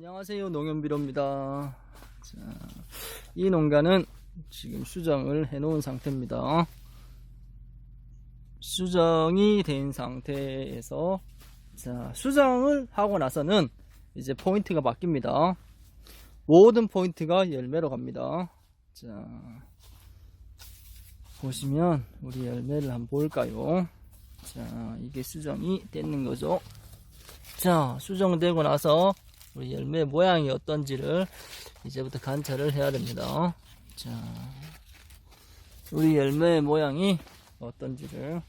안녕하세요 농연비로입니다. 자, 이 농가는 지금 수정을 해 놓은 상태입니다. 수정이 된 상태에서 자, 수정을 하고 나서는 이제 포인트가 바뀝니다. 모든 포인트가 열매로 갑니다. 자 보시면 우리 열매를 한번 볼까요? 자 이게 수정이 됐는 거죠. 자 수정되고 나서 우리 열매 모양이 어떤지를 이제부터 관찰을 해야 됩니다. 자, 우리 열매 모양이 어떤지를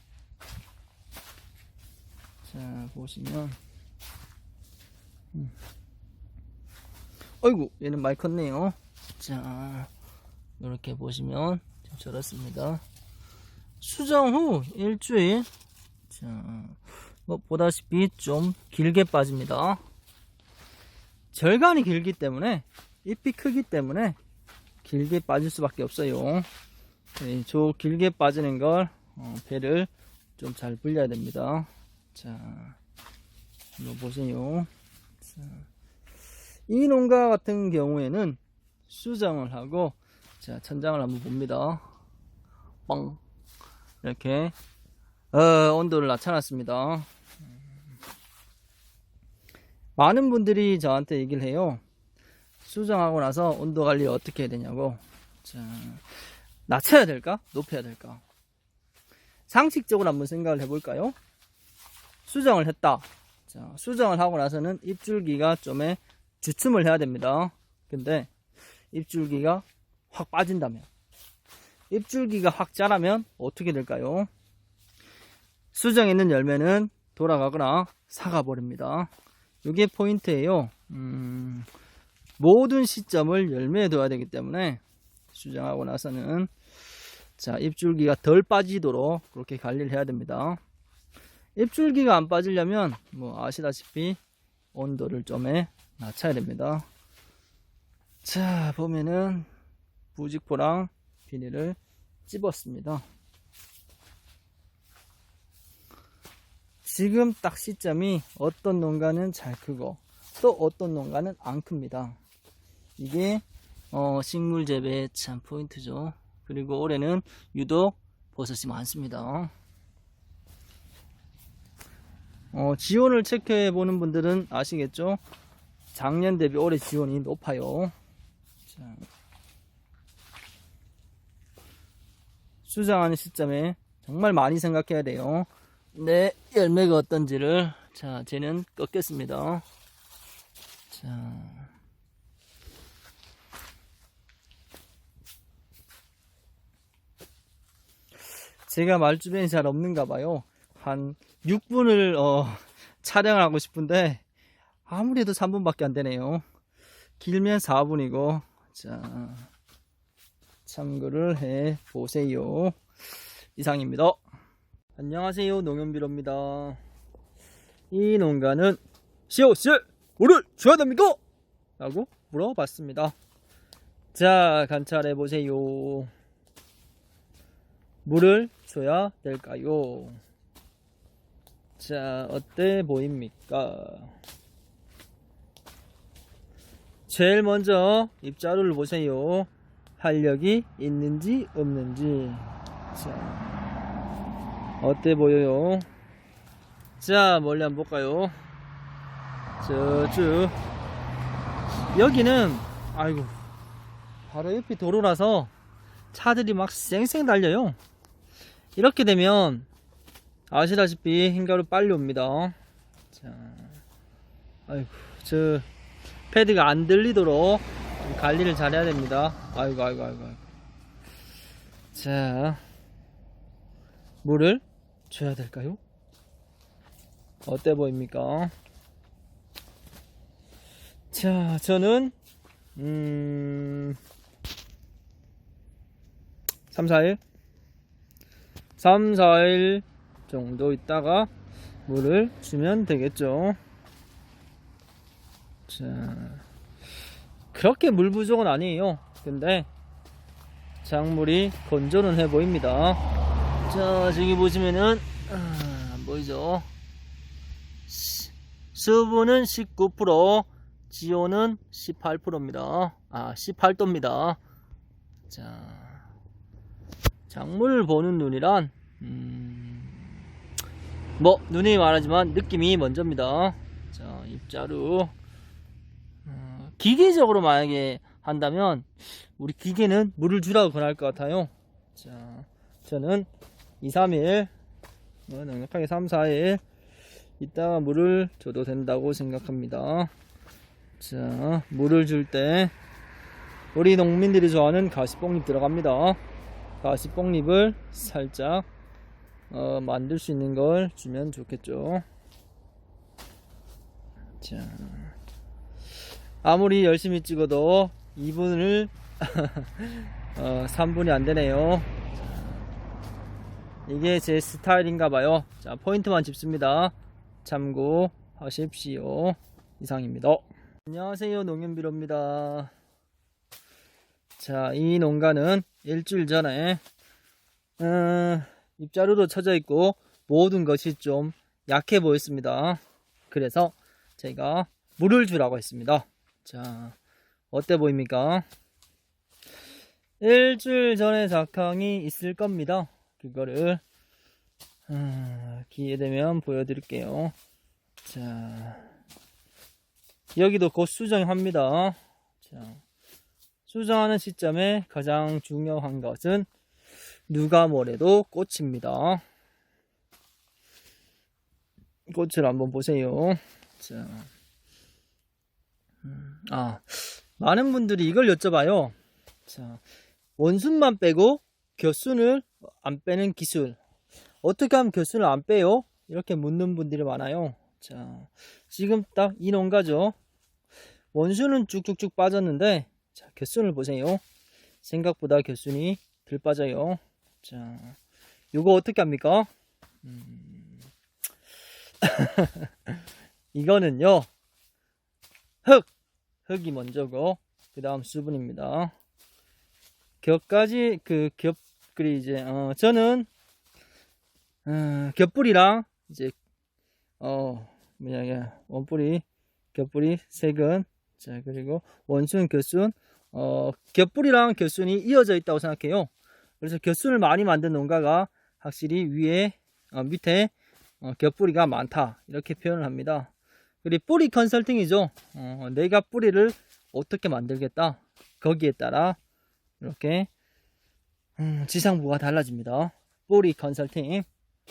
자 보시면, 음. 어이구 얘는 많이 컸네요. 자, 이렇게 보시면 좀 저렇습니다. 수정 후 일주일, 자, 뭐 보다시피 좀 길게 빠집니다. 절간이 길기 때문에 잎이 크기 때문에 길게 빠질 수밖에 없어요. 네, 저 길게 빠지는 걸 어, 배를 좀 잘 불려야 됩니다. 자, 이거 보세요. 자, 이 농가 같은 경우에는 수정을 하고 자 천장을 한번 봅니다. 빵 이렇게 어, 온도를 낮춰놨습니다. 많은 분들이 저한테 얘기를 해요. 수정하고 나서 온도 관리 어떻게 해야 되냐고. 자, 낮춰야 될까? 높여야 될까? 상식적으로 한번 생각을 해볼까요? 수정을 했다. 자, 수정을 하고 나서는 입줄기가 좀에 주춤을 해야 됩니다. 근데 입줄기가 확 빠진다면, 입줄기가 확 자라면 어떻게 될까요? 수정에 있는 열매는 돌아가거나 사가버립니다. 이게 포인트예요. 음, 모든 시점을 열매에 둬야 되기 때문에 수정하고 나서는 자 입줄기가 덜 빠지도록 그렇게 관리를 해야 됩니다. 입줄기가 안 빠지려면 뭐 아시다시피 온도를 좀에 낮춰야 됩니다. 자 보면은 부직포랑 비닐을 찝었습니다. 지금 딱 시점이 어떤 농가는 잘 크고 또 어떤 농가는 안 큽니다. 이게 어, 식물 재배의 참 포인트죠. 그리고 올해는 유독 버섯이 많습니다. 어, 지온을 체크해 보는 분들은 아시겠죠? 작년 대비 올해 지온이 높아요. 자, 수정하는 시점에 정말 많이 생각해야 돼요. 네, 열매가 어떤지를 자, 쟤는 꺾겠습니다. 자. 제가 말 주변이 잘 없는가 봐요. 한 6분을 어, 촬영을 하고 싶은데 아무래도 3분밖에 안 되네요. 길면 4분이고 자 참고를 해 보세요. 이상입니다. 안녕하세요 농연비로입니다 이 농가는 시오씨 물을 줘야 됩니까? 라고 물어봤습니다 자 관찰해 보세요 물을 줘야 될까요? 자 어때 보입니까? 제일 먼저 입자루를 보세요 활력이 있는지 없는지 자 어때 보여요? 자, 멀리 한번 볼까요? 저쭉 여기는 아이고 바로 옆이 도로라서 차들이 막 쌩쌩 달려요. 이렇게 되면 아시다시피 흰가루 빨리 옵니다. 자, 아이고 저 패드가 안 들리도록 좀 관리를 잘해야 됩니다. 아이고 아이고 아이고. 아이고. 자, 물을 줘야 될까요? 어때 보입니까? 자, 저는 음 3, 4일 3, 4일 정도 있다가 물을 주면 되겠죠. 자, 그렇게 물 부족은 아니에요. 근데 작물이 건조는 해 보입니다. 자, 저기 보시면은, 아, 안 보이죠? 시- 수분은 19%, 지온은 18%입니다. 아, 18도입니다. 자, 작물 보는 눈이란, 음, 뭐, 눈이 말하지만 느낌이 먼저입니다. 자, 입자루. 어, 기계적으로 만약에 한다면, 우리 기계는 물을 주라고 권할 것 같아요. 자, 저는 2, 3일, 뭐, 넉넉하게 3, 4일, 이따가 물을 줘도 된다고 생각합니다. 자, 물을 줄 때 우리 농민들이 좋아하는 가시뽕잎 들어갑니다. 가시뽕잎을 살짝 어, 만들 수 있는 걸 주면 좋겠죠. 자, 아무리 열심히 찍어도 2분을 어, 3분이 안 되네요. 자, 이게 제 스타일인가 봐요. 자, 포인트만 짚습니다. 참고하십시오. 이상입니다. 안녕하세요. 농연비로입니다. 자, 이 농가는 일주일 전에 어, 입자루도 쳐져 있고 모든 것이 좀 약해 보였습니다. 그래서 제가 물을 주라고 했습니다. 자, 어때 보입니까? 일주일 전에 작황이 있을 겁니다. 그거를 음, 기회 되면 보여드릴게요. 자, 여기도 곧 수정합니다. 자, 수정하는 시점에 가장 중요한 것은 누가 뭐래도 꽃입니다. 꽃을 한번 보세요. 자, 음, 아, 많은 분들이 이걸 여쭤봐요. 자, 원순만 빼고 곁순을 안 빼는 기술. 어떻게 하면 곁순을 안 빼요? 이렇게 묻는 분들이 많아요. 자, 지금 딱 이 농가죠. 원순은 쭉쭉쭉 빠졌는데, 자, 곁순을 보세요. 생각보다 곁순이 덜 빠져요. 자, 요거 어떻게 합니까? 음, 이거는요, 흙! 흙이 먼저고, 그 다음 수분입니다. 겹까지, 그, 겹, 그리 이제, 어, 저는, 어, 겹뿌리랑, 이제, 어, 뭐냐, 원뿌리, 겹뿌리, 색은, 자, 그리고 원순, 겹순, 어, 겹뿌리랑 겹순이 이어져 있다고 생각해요. 그래서 겹순을 많이 만든 농가가 확실히 위에, 어, 밑에, 어, 겹뿌리가 많다. 이렇게 표현을 합니다. 그리고 뿌리 컨설팅이죠. 어, 내가 뿌리를 어떻게 만들겠다. 거기에 따라, 이렇게, 음, 지상부가 달라집니다. 뿌리 컨설팅.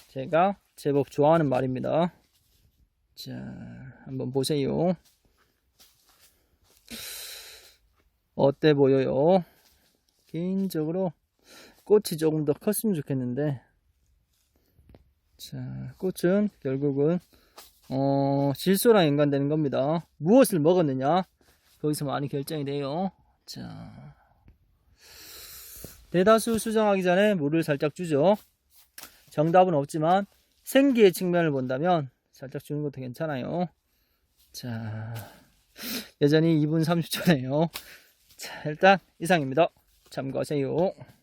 제가 제법 좋아하는 말입니다. 자, 한번 보세요. 어때 보여요? 개인적으로 꽃이 조금 더 컸으면 좋겠는데, 자, 꽃은 결국은, 어, 질소랑 연관되는 겁니다. 무엇을 먹었느냐? 거기서 많이 결정이 돼요. 자, 대다수 수정하기 전에 물을 살짝 주죠. 정답은 없지만 생기의 측면을 본다면 살짝 주는 것도 괜찮아요. 자, 여전히 2분 30초네요. 자, 일단 이상입니다. 참고하세요.